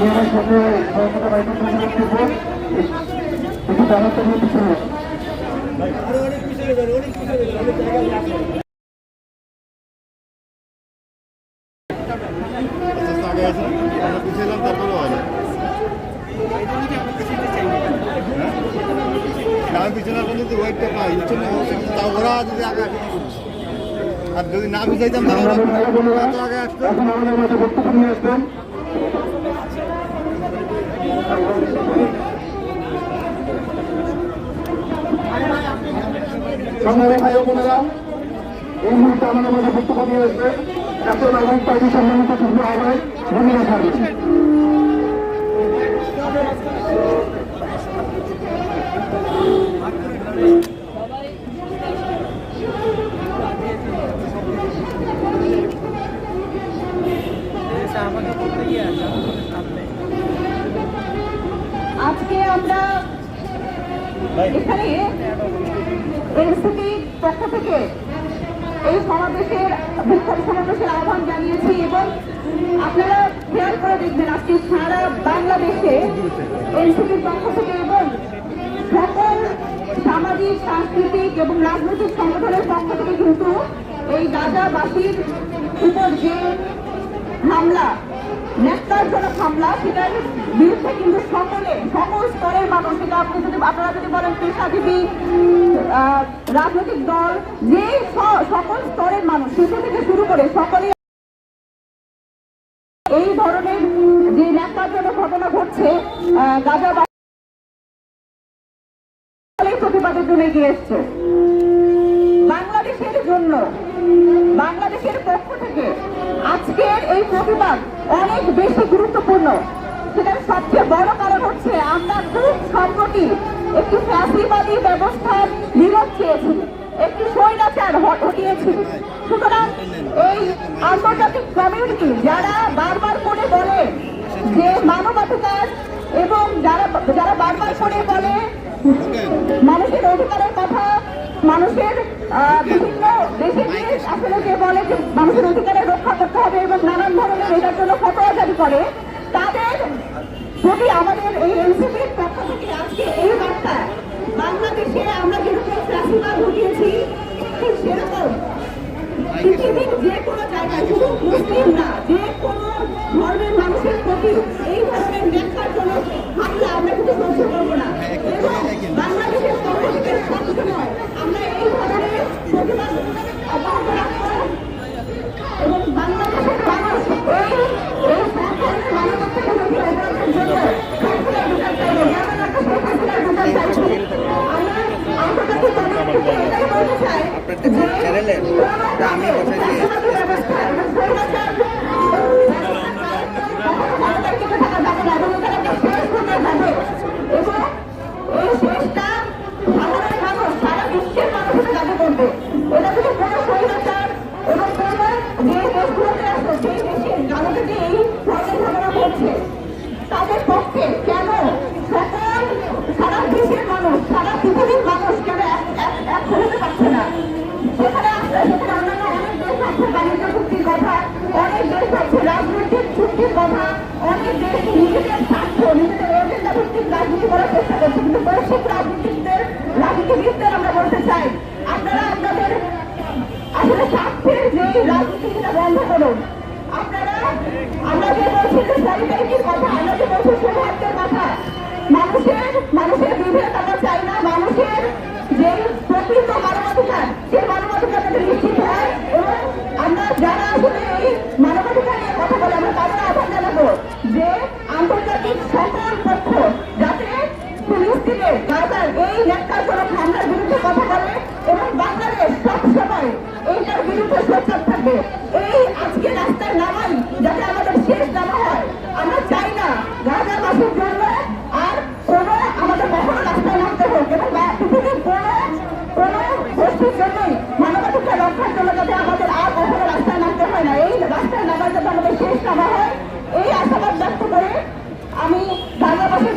মেয়েদের সাথে সহযোগিতা বাইকের জন্য একটু একটু জানাতে বলতে আস্তে আগে আছে আমরা পিছিয়ে এলাম তারপরেও হয় না হ্যাঁ? আমি পিছনে পর্যন্ত ওয়েটটা পাই পিছনে তা ওরা? আর যদি না পিছাইতাম তাহলে আগে আসতো এখন আমাদের মাঝে বক্তব্য নিয়ে আসবেন সংগ্রামী ভাই ও বোনেরা মুহূর্তে আমাদের বক্তব্য আসবেন জাতীয় নাগরিক পার্টি সম্মানিত যুগ্ম আহ্বায়ক ভূমিকা সার্ভিস আজকে আমরা এখানে পক্ষ থেকে এই সমাবেশের বিক্ষোভ সমাবেশের আহ্বান জানিয়েছি এবং আপনারা খেয়াল করে দেখবেন আজকে সারা বাংলাদেশে এনসিপির পক্ষ থেকে এবং সকল সামাজিক, সাংস্কৃতিক এবং রাজনৈতিক সংগঠনের পক্ষ থেকে কিন্তু এই গাজাবাসীর উপর যে হামলা ন্যাক্কারজনক হামলা সেটার বিরুদ্ধে কিন্তু সকলে, সকল স্তরের মানুষ, সেটা আপনি যদি, আপনারা যদি বলেন পেশাজীবী রাজনৈতিক দল, যে সকল স্তরের মানুষ শিশু থেকে শুরু করে সকলে এই ধরনের যে ন্যাক্কারজনক ঘটনা ঘটছে গাজা প্রতিবাদের জন্য এগিয়ে এসছে। বাংলাদেশের জন্য, বাংলাদেশের পক্ষ থেকে আজকের এই প্রতিবাদ অনেক বেশি গুরুত্বপূর্ণ। সেটার সবচেয়ে বড় কারণ হচ্ছে আমরা খুব সম্প্রতি একটি ফ্যাসিবাদী ব্যবস্থার বিরোধ চেয়েছি, একটি স্বৈরাচার হটিয়েছি সুতরাং এই আন্তর্জাতিক কমিউনিটি যারা বারবার করে বলে যে মানবাধিকার এবং যারা যারা বারবার করে বলে মানুষের অধিকারের কথা, মানুষের বিভিন্ন আসলে যে বলে যে মানুষের অধিকারের রক্ষা করতে হবে এবং নানান ধরনের এটার জন্য ফটোয়া জারি করে। তাদের যদি আমাদের এই এনসিপির পক্ষ থেকে আজকে এই বার্তা, বাংলাদেশে আমরা যেরকম ফ্যাসিবাদ ঘটিয়েছি সেরকম পৃথিবীর যে কোনো জায়গায় শুধু মুসলিম না, যে কোনো ধর্মের মানুষের প্রতি এই ধরনের ন্যাক্কারজনক হামলা আমরা কিন্তু সহ্য করব না এবং বাংলাদেশের পক্ষ থেকে সবসময় আমরা এই ধরনের প্রতিবাদ অব্যাহত রাখব এবং বাংলাদেশের মানুষ এই এই সরকারের মানবতাকে অধিকারের জন্য সবসময় বিচার চাইবে যেমন একটা সরকার বিচার চাইছি আমরা আন্তর্জাতিক চাই চ্যানেলের আমি বসাইছি তাদের পক্ষে কেন সকল সারা দেশের মানুষ সারা পৃথিবীর মানুষ কেন এক এক- এক হতে পারছে না সেখানে আসলে সেখানে অন্যান্য অনেক দেশ আছে বাণিজ্য চুক্তির কথা অনেক দেশ আছে, রাজনৈতিক চুক্তির কথা, অনেক দেশ নিজেদের স্বার্থ, নিজেদের এজেন্ডা ভিত্তিক রাজনীতি করার চেষ্টা করছে, কিন্তু বৈশ্বিক রাজনীতিকদের আমরা বলতে চাই, আপনারা আপনাদের আসলে স্বার্থের যে রাজনীতি করুন। আপনারা, আমরা মানুষের মানুষের বিভেদ আমরা চাই না, মানুষের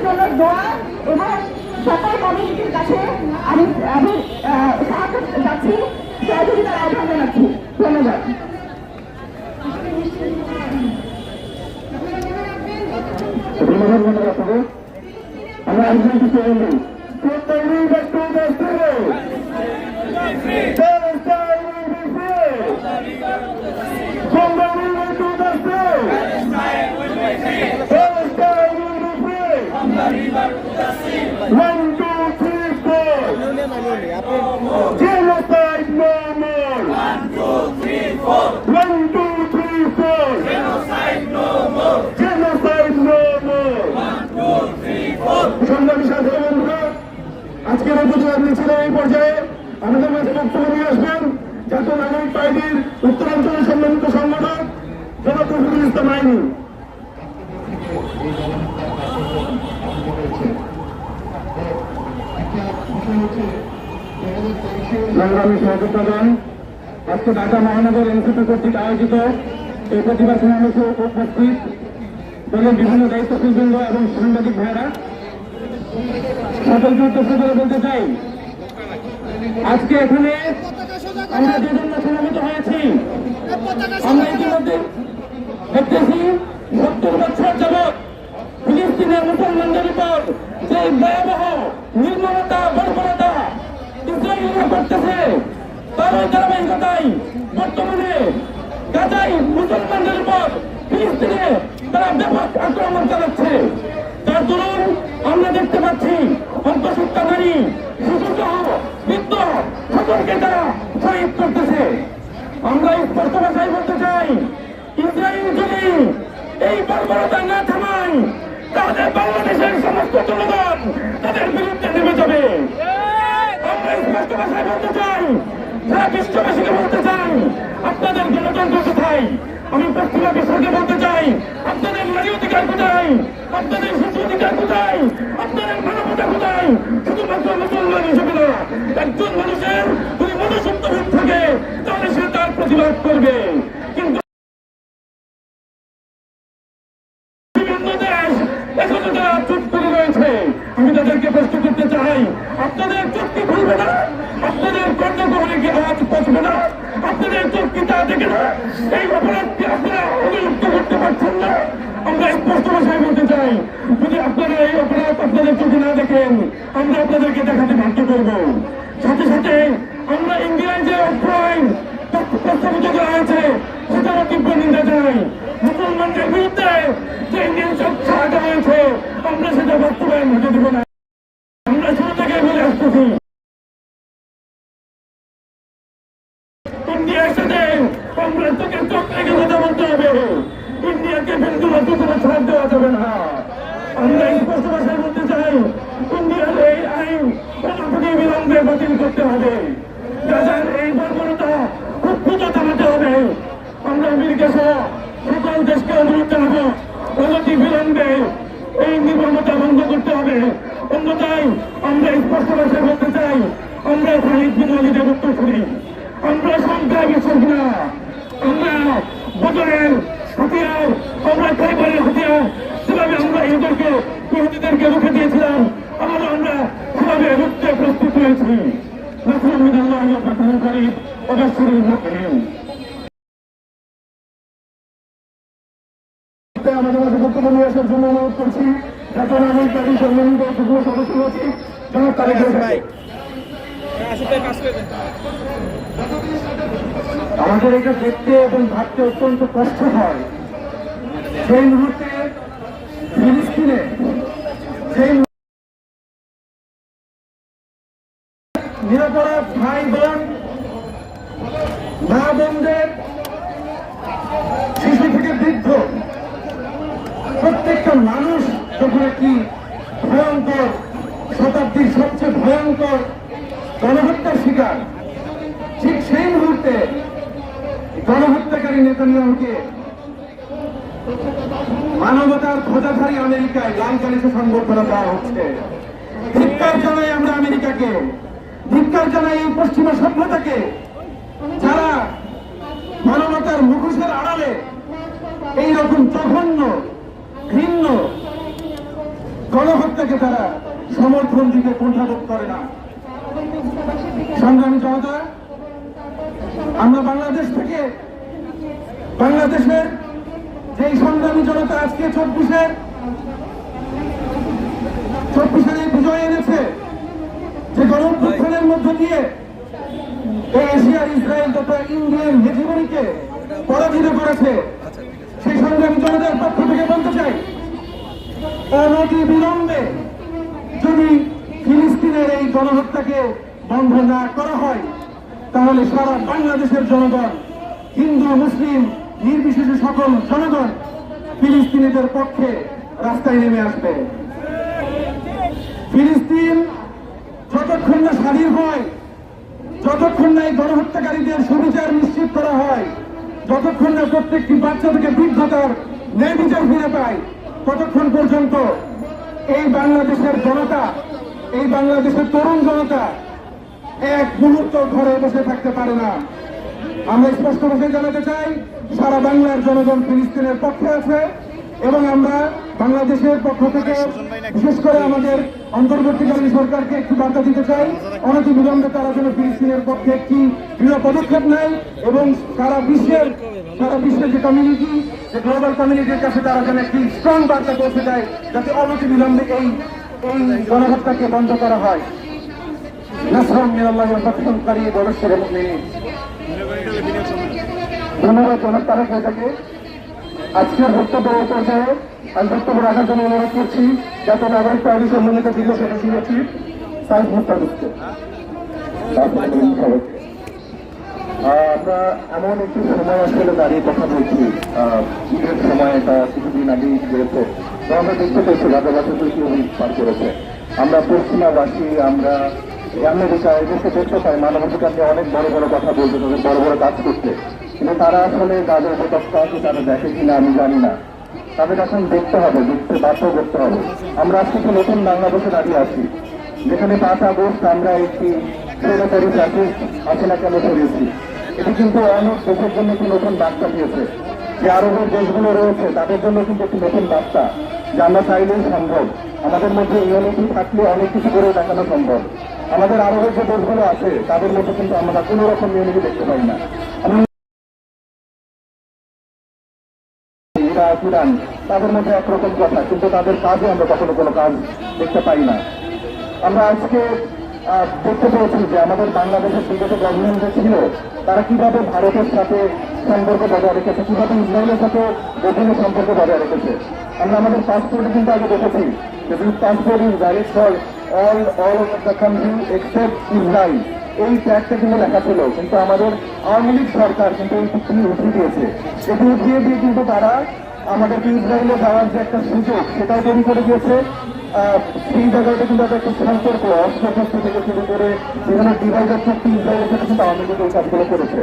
জন্য দোয়া এবং সকল মানুষদের কাছে আমি আমি যাচ্ছি সহযোগিতার আহ্বান জানাচ্ছি। ধন্যবাদ। আমরা One, two, three, four. Genocide no more. One, two, three, four. Genocide no more. সংগ্রামী সাথী বন্ধুরা আজকের এই প্রতিবাদ মিছিলে এই পর্যায়ে আমাদের মাঝে বক্তব্য নিয়ে আসবেন জাতীয় নাগরিক পার্টির উত্তরাঞ্চলের সম্মানিত সংগঠক জনাব রফিকুল ইসলাম আইনি সংগ্রামী সহযোগিতাগণ আজকে ঢাকা মহানগর এনসিপি কর্তৃক আয়োজিত এই প্রতিবাদ সমাবেশে উপস্থিত দলের বিভিন্ন দায়িত্বশীল বৃন্দ এবং সাংবাদিক ভাইরা সকলকে উদ্দেশ্য করে বলতে চাই, আজকে এখানে আমরা যে জন্য সমবেত হয়েছি, আমরা ইতিমধ্যে দেখতেছি সত্তর বছর যাবৎ ফিলিস্তিনের মুসলমানদের উপর যে ভয়াবহ নির্মমতা, বর্বরতা ইসরায়েলরা করতেছে তার ওই ধারাবাহিকতায় বর্তমানে গাজায় মুসলমানদের উপর ফিলিস্তিনে তারা ব্যাপক আক্রমণ চালাচ্ছে। তার দরুন আমরা দেখতে পাচ্ছি অন্তঃসত্ত্বা নারী শিশু সহ বৃদ্ধ সকলকে তারা শহীদ করতেছে। আমরা স্পষ্ট ভাষায় বলতে চাই, ইসরায়েল যদি এই বর্বরতা না থামায় তাহলে বাংলাদেশের সমস্ত জনগণ তাদের বিরুদ্ধে নেমে যাবে। আমরা স্পষ্ট ভাষায় বলতে চাই বিশ্ববাসীকে বলতে চাই আপনাদের গণতন্ত্র কোথায় আমি পশ্চিমা বিশ্বকে বলতে চাই আপনাদের নারী অধিকার কোথায় আপনাদের শিশু অধিকার কোথায় আপনাদের মানবতা কোথায় শুধুমাত্র মুসলমান হিসেবে না একজন মানুষের যদি মনুষ্যত্ববোধ থাকে তাহলে সে তার প্রতিবাদ করবে কিন্তু বিভিন্ন দেশ এখনও তারা চুপ করে রয়েছে আমি তাদেরকে প্রশ্ন করতে চাই আপনাদের চুক্তি খুলবে না আপনাদের কর্ণগ্রহণে কি আওয়াজ পৌঁছবে না আপনাদের চুক্তি তা দেখে না এই অপরাধকে আপনারা অভিযুক্ত করতে পারছেন না আমরা স্পষ্ট ভাষায় বলতে চাই, যদি আপনারা এই অপরাধ আপনাদের চোখে না দেখেন, আমরা আপনাদেরকে দেখাতে বাধ্য করব। সাথে সাথে আমরা ইন্ডিয়ায় যে অপ্রাইন প্রস্তাবিত করা হয়েছে, সেটারও তীব্র নিন্দা জানাই। মুসলমানদের বিরুদ্ধে যে ইন্ডিয়ান সব ছাড়া হয়েছে, আমরা সেটা বাস্তবায়ন হতে দেব না আমরা শুরু থেকে বলে আসতেছি ইন্ডিয়ার সাথে কংগ্রেসকে চোখ রেখে কথা বলতে হবে ইন্ডিয়াকে বিন্দুমাত্র কোনো ছাড় দেওয়া যাবে না স্পষ্ট ভাষায় বলতে ইন্ডিয়ার এই আইন অনবধি বিলম্বে বাতিল করতে হবে। গাজার এই বর্বরতা দ্রুত থামাতে হবে। আমরা আমেরিকা সহ সকল দেশকে অনুরোধ জানাব অনতি বিলম্বে এই নির্মমতা বন্ধ করতে হবে। অন্যথায় আমরা স্পষ্ট ভাষায় বলতে চাই, আমরা খালিদ বিন ওয়ালিদের উত্তর করি। আমরা সংখ্যায় বিশ্বাস না। আমরা বদরের হাতিয়ার, আমরা খাইবারের হাতিয়ার সেভাবে আমরা ইহুদিদেরকে রুখে দিয়েছিলাম। আবারও আমরা সেভাবে রুখতে প্রস্তুত হয়েছি। নসরুল মিনাল্লাহ পাঠান করি অবশ্যই মুসলিম আমাদের মাঝে বক্তব্য নিয়ে আসার জন্য অনুরোধ করছি এখন আমি তাদের সম্মানিত সদস্য আছি ভাই। আমাদের এটা দেখতে এবং ভাবতে অত্যন্ত কষ্ট হয়। সেই মুহূর্তে ফিলিস্তিনে সেই নিরাপরাধ ভাই বোন মা বোনদের শিশু থেকে বৃদ্ধ প্রত্যেকটা মানুষ যখন একটি ভয়ঙ্কর শতাব্দীর সবচেয়ে ভয়ঙ্কর গণহত্যার শিকার, ঠিক সেই মুহূর্তে গণহত্যাকারী নেতানিয়াহুকে মানবতার ধ্বজাধারী আমেরিকায় লাল কালিসে সংবর্ধনা দেওয়া হচ্ছে। ধিক্কার জানাই আমরা আমেরিকাকে। ধিক্কার জানাই এই পশ্চিমা সভ্যতাকে। যারা মানবতার মুখোশের আড়ালে এইরকম জঘন্য, ঘৃণ্য গণহত্যাকে তারা সমর্থন দিতে কুণ্ঠাবোধ করে না। সংগ্রামী জনতা, আমরা বাংলাদেশ থেকে বাংলাদেশের যেই সংগ্রামী জনতা আজকে চব্বিশের চব্বিশের বিজয় এনেছে। যে গণঅভ্যুত্থানের মধ্য দিয়ে এই এশিয়ার ইসরায়েল তথা ইন্ডিয়ান হেজিমনিকে পরাজিত করেছে। সেই সংগ্রামী জনতার পক্ষ থেকে বলতে চাই, অনতি বিলম্বে যদি ফিলিস্তিনের এই গণহত্যাকে বন্ধ না করা হয়, তাহলে সারা বাংলাদেশের জনগণ হিন্দু, মুসলিম নির্বিশেষে সকল জনগণ ফিলিস্তিনিদের পক্ষে রাস্তায় নেমে আসবে। ফিলিস্তিন যতক্ষণ না স্বাধীন হয়, যতক্ষণ না এই গণহত্যাকারীদের সুবিচার নিশ্চিত করা হয়, যতক্ষণ না প্রত্যেকটি বাচ্চা থেকে বৃদ্ধতার ন্যায় বিচার ফিরে পায়, ততক্ষণ পর্যন্ত এই বাংলাদেশের জনতা, এই বাংলাদেশের তরুণ জনতা এক মুহূর্ত ঘরে বসে থাকতে পারে না। আমরা স্পষ্ট ভাষায় জানাতে চাই, সারা বাংলার জনগণ ফিলিস্তিনের পক্ষে আছে এবং আমরা বাংলাদেশের পক্ষ থেকে বিশেষ করে আমাদের অন্তর্বর্তীকালীন সরকারকে একটি বার্তা দিতে চাই অনতি বিলম্বে তারা যেন ফিলিস্তিনের পক্ষে একটি দৃঢ় পদক্ষেপ নেয় এবং সারা বিশ্বের সারা বিশ্বের যে কমিউনিটি যে গ্লোবাল কমিউনিটির কাছে তারা যেন একটি স্ট্রং বার্তা পৌঁছে দেয়, যাতে অনতি বিলম্বে এই এই গণহত্যাকে বন্ধ করা হয়। নাসরাম মিনাল্লাহ ফতহকারী বলশ্বর মুমিনিন। ধন্যবাদ জনাব তারেক নেতাকে। আজকের বক্তব্য এই পর্যায়ে আমি বক্তব্য রাখার জন্য অনুরোধ করছি, যাতে নাগরিক পার্টি সম্মানিত দীর্ঘ সদস্য আছি সাইফ মুস্তাদুসকে আমরা এমন একটি সময় আসলে দাঁড়িয়ে কথা বলছি। ঈদের সময় এটা কিছুদিন আগেই গিয়েছে তো আমরা দেখতে পেয়েছি রাজাবাসী তৃতীয় উইক পার করেছে। আমরা পশ্চিমাবাসী, আমরা আমেরিকা এদেশে দেখতে পাই মানবাধিকার নিয়ে অনেক বড় বড় কথা বলতে তাদের বড় বড় কাজ করতে। কিন্তু তারা আসলে যাদের উপত্যকা আছে, তারা দেখে কিনা আমি জানি না। তাদের এখন দেখতে হবে, দেখতে বাধ্য করতে হবে। আমরা আজকে একটা নতুন বাংলাদেশে দাঁড়িয়ে আছি। যেখানে পাঁচ আগস্ট আমরা একটি সেক্রেটারি ফ্যাসিস্ট আছে না কেন সরিয়েছি এটি কিন্তু অনেক দেশের জন্য একটি নতুন বার্তা দিয়েছে। যে আরবের দেশগুলো রয়েছে, তাদের জন্য কিন্তু একটি নতুন বার্তা। যে আমরা চাইলেই সম্ভব। আমাদের মধ্যে ইউনিটি থাকলে অনেক কিছু করে দেখানো সম্ভব। আমাদের আরবের যে দেশগুলো আছে, তাদের মধ্যে কিন্তু আমরা কোনো রকম ইউনিটি দেখতে পাই না। ইরান তাদের মধ্যে একরকম কথা, কিন্তু তাদের কাজে আমরা কখনো কোনো কাজ দেখতে পাই না। আমরা আজকে দেখতে পেয়েছি যে আমাদের বাংলাদেশের বিগত গভর্নমেন্ট ছিল, তারা কীভাবে ভারতের সাথে সম্পর্ক বজায় রেখেছে, কীভাবে ইসরায়েলের সাথে বিভিন্ন সম্পর্ক বজায় রেখেছে। আমরা আমাদের পাসপোর্টে কিন্তু আগে দেখেছি যে this passport is valid for all all over the country except Israel এই ট্যাগটা কিন্তু লেখা ছিল, কিন্তু আমাদের আওয়ামী লীগ সরকার কিন্তু এই উঠিয়ে দিয়েছে। এটি উঠিয়ে দিয়ে কিন্তু তারা আমাদেরকে ইসরায়েলে যাওয়ার যে একটা সুযোগ, সেটাও তৈরি করে দিয়েছে। সেই জায়গাটা কিন্তু একটা সম্পর্ক অস্ত্রশস্ত্র থেকে শুরু করে যেখানে ডিভাইডার শক্তি ইসরায়েলের সাথে কিন্তু আওয়ামী লীগ এই কাজগুলো করেছে।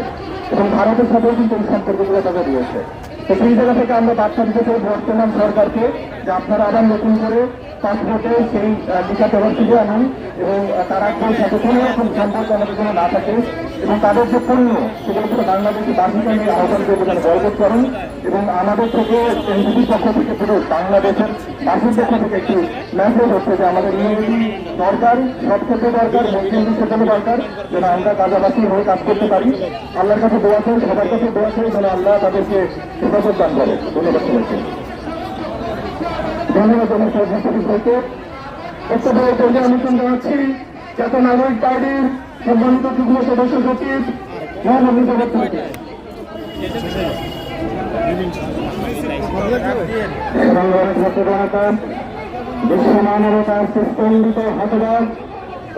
এবং ভারতের সাথেও কিন্তু এই সম্পর্কগুলো তাদের রয়েছে তো সেই জায়গা থেকে আমরা বার্তা দিতে চাই বর্তমান সরকারকে যে আপনারা আবার নতুন করে পাসপোর্টে সেই টিকা ব্যবস্থা আনুন এবং তারা কোনো রকম সম্পর্ক আমাদের জন্য না থাকে এবং তাদের যে পণ্য, সেগুলো থেকে বাংলাদেশি বাসিন্দা নিয়ে আহ্বান করব যেন বয়কট করুন এবং আমাদের থেকে এনজিপির পক্ষ থেকে পুরো বাংলাদেশের বাসীর পক্ষ থেকে একটি মেসেজ হচ্ছে যে আমাদের ইউনিটি দরকার, সব ক্ষেত্রে দরকার মুসলিম ক্ষেত্রে দরকার, যেন আমরা কাজাবাসী হয়ে কাজ করতে পারি। আল্লাহর কাছে দোয়া চাই, সবার কাছে দোয়া চাই, যেন আল্লাহ তাদেরকে হেফাজত দান করে। ধন্যবাদ ধন্যবাদ ভাইকে। বক্তব্য পর্যায়ে অনুষ্ঠিত জানাচ্ছি জাতীয় নাগরিক পার্টির সম্মানিত যুগ্ম সদস্য সচিব মোহাম্মদ জনতা বিশ্ব মানবতার সুস্পন্দিত হতবাদ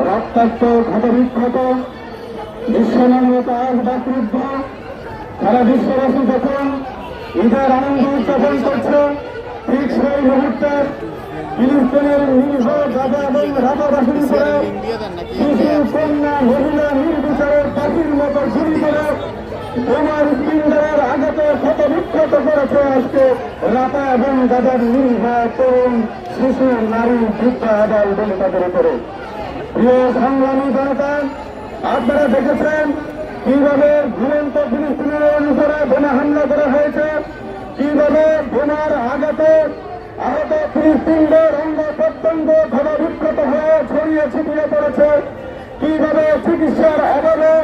রক্তাক্ত ক্ষতবিক্ষত বিশ্ব মানবতার বাকরুদ্ধ সারা বিশ্ববাসী যখন ঈদের আনন্দ উদযাপন করছে ঠিক সেই মুহূর্তে ফিলিস্তিনের নিরীহ গাজা এবং রাজাবাসীর উপরে শিশু কন্যা মহিলা নির্বিচারের পাখির মতো গুলি করে তোমার স্পিন্ডারের আঘাতে ক্ষত বিক্ষত করেছে আজকে রাতা এবং গাজার তরুণ শিশু নারী বৃদ্ধ আদাল বলে তাদের উপরে। প্রিয় সংগ্রামী জনতা আপনারা দেখেছেন কীভাবে ঘুরন্ত ফিলিস্তিনের অনুসারে বোমা হামলা করা হয়েছে? কীভাবে বোমার আঘাতে আহত ফিলিস্তিনদের অঙ্গ প্রত্যঙ্গ ধরা বিক্ষত হয়ে ছড়িয়ে ছিটিয়ে পড়েছে, কীভাবে চিকিৎসার অভাবে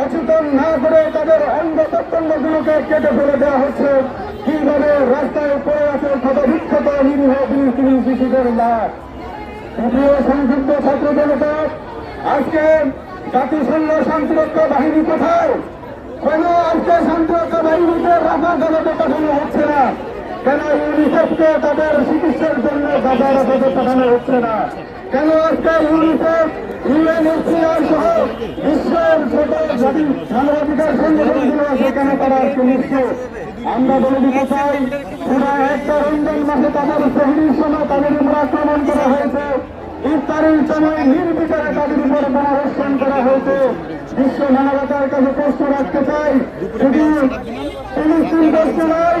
অচেতন না করে তাদের অঙ্গ প্রত্যঙ্গগুলোকে কেটে ফেলে দেওয়া হচ্ছে, কীভাবে রাস্তায় পড়ে আছে ক্ষত বিক্ষত নিরীহ ফিলিস্তিনি শিশুদের প্রিয় সংযুক্ত ছাত্র জনতা আজকে জাতিসংঘ শান্তিরক্ষা বাহিনী কোথায়? কোন আজকে শান্তিরক্ষা বাহিনীতে রাখা জগতে পাঠানো হচ্ছে না? কেন ইউনিসেফকে তাদের চিকিৎসার জন্য বাজার বাজারে পাঠানো হচ্ছে না? কেন আজকে ইউনিসেফ ইউএনএসসিআর সহ বিশ্বের ছোট জাতি মানবাধিকার সংগঠনগুলো সেখানে তারা আজকে আমরা বলে দিতে চাই, পুরো একটা রমজান মাসে তাদের শহীদের সময় তাদের উপর আক্রমণ করা হয়েছে। ইফতারের সময় নির্বিচারে তাদের উপর গণহস্যন করা হয়েছে। বিশ্ব মানবতার কাছে প্রশ্ন রাখতে চাই, শুধু ফিলিস্তিন প্রশ্ন নয়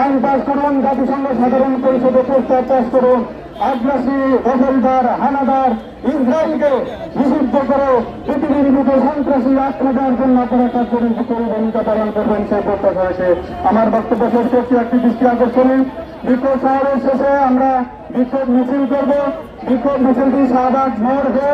আইন পাশ করুন, জাতিসংঘ সাধারণ পরিষদে প্রস্তাব পাশ করুন। আগ্রাসী দখলদার হানাদার, ইসরায়েলকে নিষিদ্ধ করে পৃথিবীর বুকে সন্ত্রাসী আক্রমণের জন্য আপনারা কার্যকরী করে ভূমিকা পালন করবেন সেই প্রত্যাশা হয়েছে আমার বক্তব্য শেষ করছি, একটি দৃষ্টি আকর্ষণী। বিক্ষোভ শহরের শেষে আমরা বিক্ষোভ মিছিল করব। বিক্ষোভ মিছিলটি শাহবাগ মোড় হয়ে